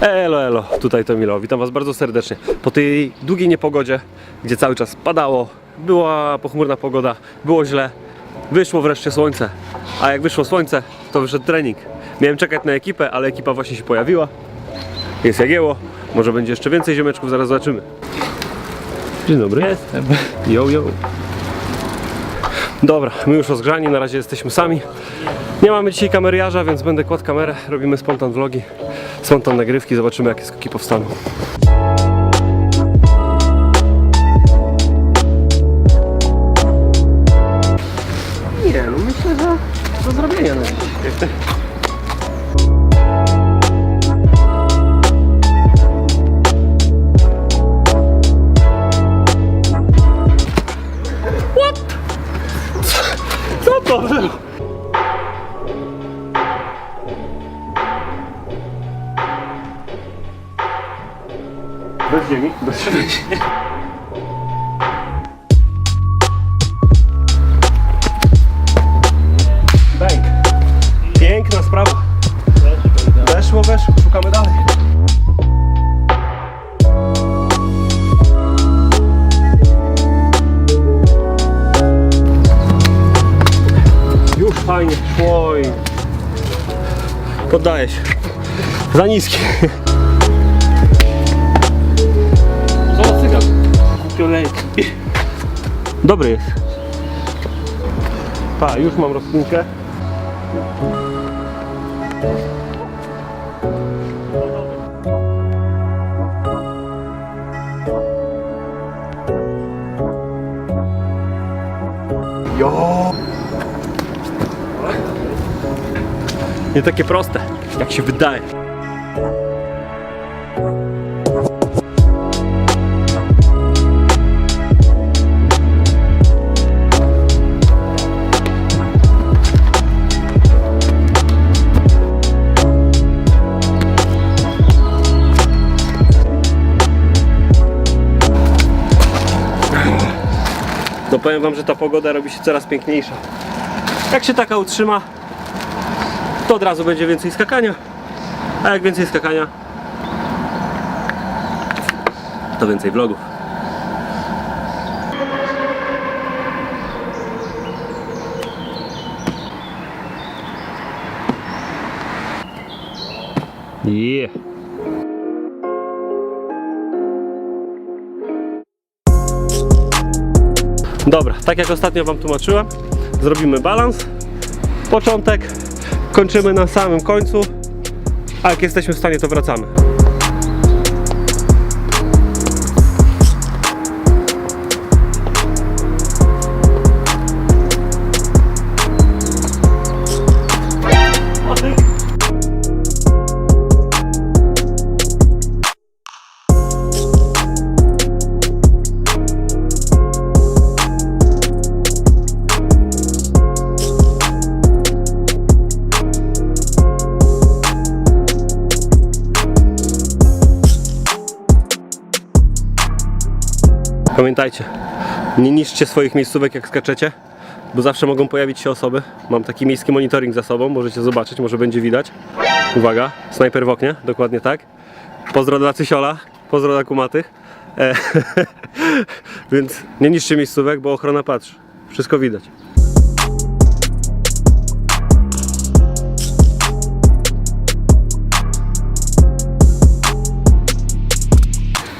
Elo, elo, tutaj to Milo, witam Was bardzo serdecznie. Po tej długiej niepogodzie, gdzie cały czas padało, była pochmurna pogoda, było źle, wyszło wreszcie słońce. A jak wyszło słońce, to wyszedł trening. Miałem czekać na ekipę, ale ekipa właśnie się pojawiła. Jest Jagieło, może będzie jeszcze więcej ziomeczków, zaraz zobaczymy. Dzień dobry. Jestem. Yo, yo. Dobra, my już rozgrzani, na razie jesteśmy sami. Nie mamy dzisiaj kamerярza, więc będę kładł kamerę. Robimy spontan vlogi, spontan nagrywki, zobaczymy jakie skoki powstaną. Nie, no myślę, że do zrobienia na dzisiaj. 아무것도 없어요. 몇 시경이? 몇 시? i poddaję się. Za niski. Co cygan? Kupiolejki. Dobry jest. Pa, już mam rozpinkę. Jo! Nie takie proste, jak się wydaje. No powiem wam, że ta pogoda robi się coraz piękniejsza. Jak się taka utrzyma, to od razu będzie więcej skakania. A jak więcej skakania, to więcej vlogów. Yeah. Dobra, tak jak ostatnio Wam tłumaczyłem, zrobimy balans, początek, kończymy na samym końcu, a jak jesteśmy w stanie, to wracamy. Pamiętajcie, nie niszczcie swoich miejscówek jak skaczecie, bo zawsze mogą pojawić się osoby. Mam taki miejski monitoring za sobą, możecie zobaczyć, może będzie widać. Uwaga, snajper w oknie, dokładnie tak. Pozdro dla Cysiola, pozdro dla. E, więc nie niszczcie miejscówek, bo ochrona patrzy. Wszystko widać.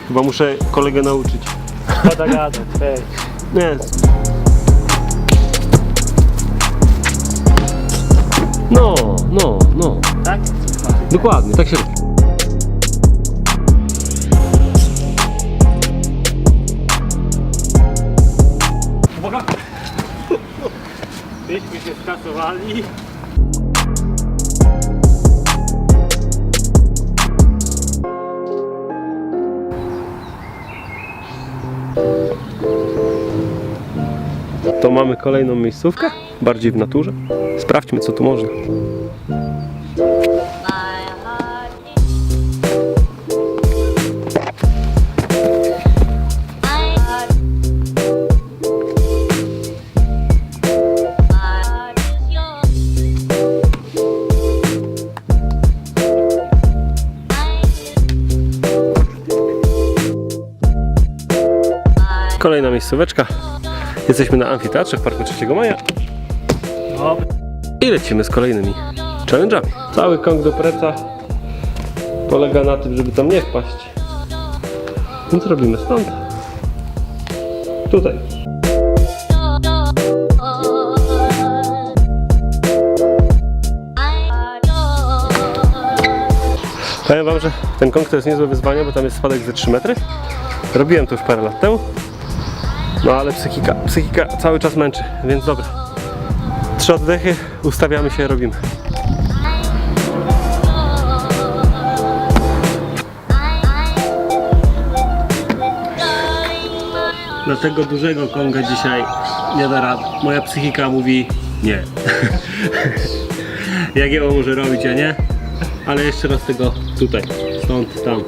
Chyba muszę kolegę nauczyć. Pada gadać, weź. Nie. No, no, no. Tak? Dokładnie, tak się robi. Uwaga! Byśmy się skasowali. to mamy kolejną miejscówkę, bardziej w naturze. Sprawdźmy, co tu można. Kolejna miejscóweczka, Jesteśmy na amfiteatrze w Parku 3 Maja No, i lecimy z kolejnymi challenge'ami. Cały kąt do preca polega na tym, żeby tam nie wpaść. Więc robimy stąd. Tutaj. Powiem wam, że ten kąk to jest niezłe wyzwanie, bo tam jest spadek ze 3 metry. Robiłem to już parę lat temu. No ale psychika, psychika cały czas męczy, więc dobra. Trzy oddechy, ustawiamy się, robimy. Dlatego dużego konga dzisiaj nie da rady. Moja psychika mówi nie. Ją może robić, a nie? Ale jeszcze raz tego tutaj, stąd, tam.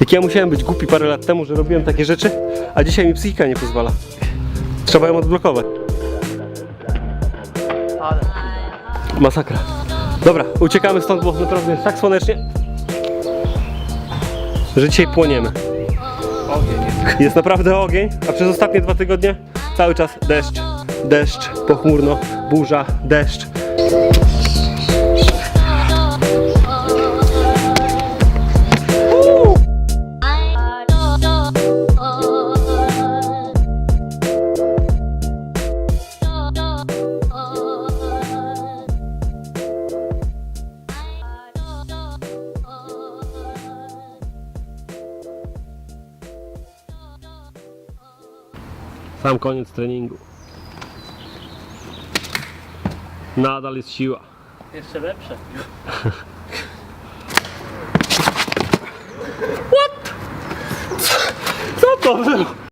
Jak ja musiałem być głupi parę lat temu, że robiłem takie rzeczy, a dzisiaj mi psychika nie pozwala. Trzeba ją odblokować. Masakra. Dobra, uciekamy stąd, bo naprawdę jest tak słonecznie, że dzisiaj płoniemy. Jest naprawdę ogień, a przez ostatnie dwa tygodnie cały czas deszcz, deszcz, pochmurno, burza, deszcz. Sam koniec treningu. Nadal jest siła. Jeszcze lepsze. Co to było?